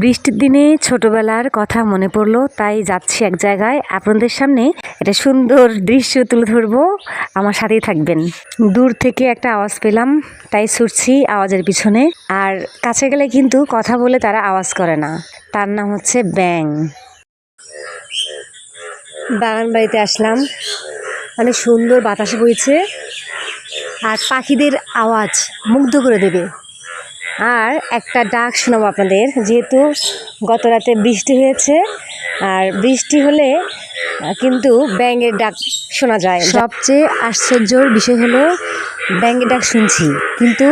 বৃষ্টির দিনে ছোটবেলার কথা মনে পড়ল, তাই যাচ্ছি এক জায়গায়। আপনাদের সামনে একটা সুন্দর দৃশ্য তুলে ধরবো। আমার সাথেই থাকবেন। দূর থেকে একটা আওয়াজ পেলাম, তাই ছুটছি আওয়াজের পিছনে। আর কাছে গেলে কিন্তু কথা বলে তারা আওয়াজ করে না। তার নাম হচ্ছে ব্যাং বাগান বাড়িতে আসলাম। অনেক সুন্দর বাতাস বইছে। আর পাখিদের আওয়াজ মুগ্ধ করে দেবে। আর একটা ডাক শোনাবো আপনাদের, যেহেতু গত রাতে বৃষ্টি হয়েছে, আর বৃষ্টি হলে কিন্তু ব্যাঙের ডাক শোনা যায়। সবচেয়ে আশ্চর্যর বিষয় হলো, ব্যাঙের ডাক শুনছি, কিন্তু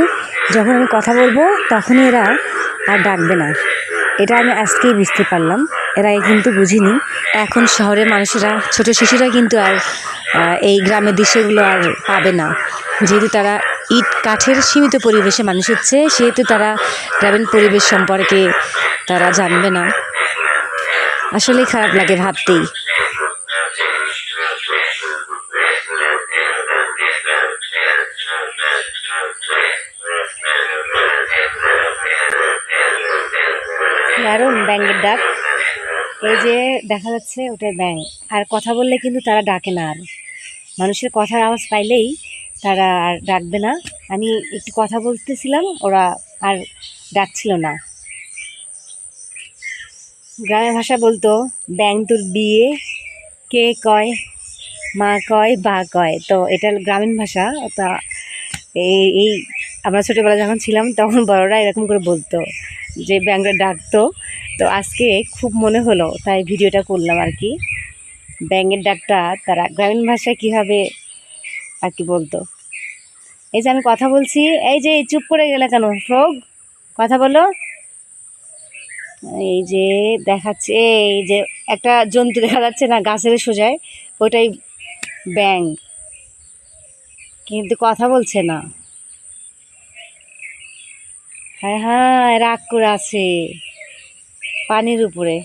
যখন আমি কথা বলব, তখনই এরা আর ডাকবে না। এটা আমি আজকেই বুঝতে পারলাম, এর আগে কিন্তু বুঝিনি। এখন শহরের মানুষেরা, ছোট শিশুরা কিন্তু আর এই গ্রামের দৃশ্যগুলো আর পাবে না। যেহেতু তারা ইট কাঠের সীমিত পরিবেশে মানুষ হচ্ছে, সেহেতু তারা গ্রামীণ পরিবেশ সম্পর্কে তারা জানবে না। আসলে খারাপ লাগে ভাবতেই। দারুণ, ব্যাঙের ডাক। এই যে দেখা যাচ্ছে, ওটাই ব্যাঙ। আর কথা বললে কিন্তু তারা ডাকে না আর। মানুষের কথার আওয়াজ পাইলেই তারা আর ডাকবে না। আমি একটু কথা বলতেছিলাম, ওরা আর ডাকছিল না। গ্রামের ভাষা বলতো, ব্যাং তোর বিয়ে, কে কয়, মা কয়, বা কয়। তো এটা গ্রামীণ ভাষা, তা এই আমরা ছোটোবেলা যখন ছিলাম, তখন বড়রা এরকম করে বলতো যে ব্যাংটা ডাকতো। তো আজকে খুব মনে হলো, তাই ভিডিওটা করলাম আর কি। ব্যাঙের ডাকটা তারা গ্রামীণ ভাষায় কীভাবে আর কি বলতো? এই যে আমি কথা বলছি, এই যে চুপ করে গেলে কেন? ফ্রগ, কথা বলো। এই যে দেখাচ্ছে, এই যে একটা জন্তু দেখা যাচ্ছে না, গাছের সোজায়, ওইটাই ব্যাং। কিন্তু কথা বলছে না। হ্যাঁ হ্যাঁ রাগ করে আছে। পানির উপরে।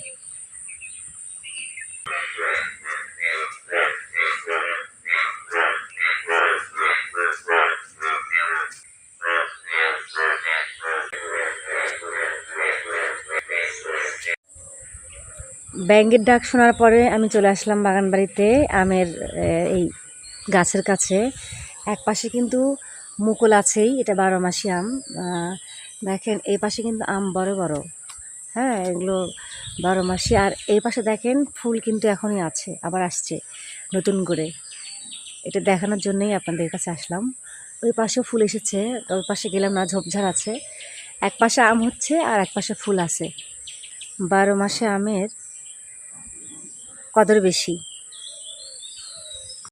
ব্যাঙ্গের ডাক শোনার পরে আমি চলে আসলাম বাগান বাড়িতে আমের এই গাছের কাছে। এক পাশে কিন্তু মুকুল আছেই, এটা বারো মাসি আম। দেখেন, এই পাশে কিন্তু আম বড় বড়। হ্যাঁ এগুলো বারো মাসি। আর এই পাশে দেখেন, ফুল কিন্তু এখনই আছে, আবার আসছে নতুন করে। এটা দেখানোর জন্যই আপনাদের কাছে আসলাম। ওই পাশেও ফুল এসেছে ওই পাশে গেলাম না, ঝোপঝাড় আছে। এক পাশে আম হচ্ছে আর এক পাশে ফুল আছে। বারো মাসে আমের কদর বেশি